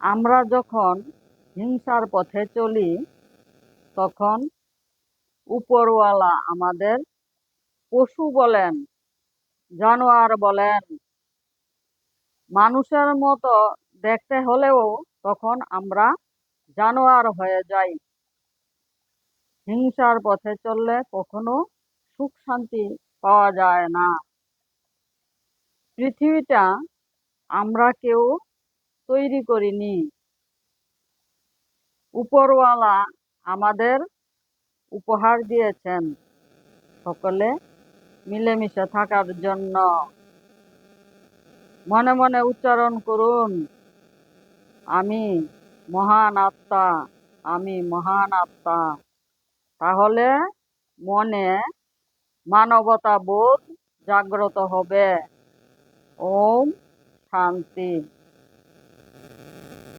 আমরা যখন হিংসার পথে চলি, তখন উপরওয়ালা আমাদের পশু বলেন, জানোয়ার বলেন। মানুষের মতো দেখতে হলেও তখন আমরা জানোয়ার হয়ে যাই। হিংসার পথে চললে কখনো সুখ শান্তি পাওয়া যায় না। পৃথিবীটা আমরা কেউ তৈরি করিনি। উপরওয়ালা আমাদের উপহার দিয়েছেন সকলে মিলেমিশে থাকার জন্য। মনে মনে উচ্চারণ করুন, আমি মহান আত্মা, আমি মহান আত্মা। তাহলে মনে মানবতা বোধ জাগ্রত হবে। ওম শান্তি।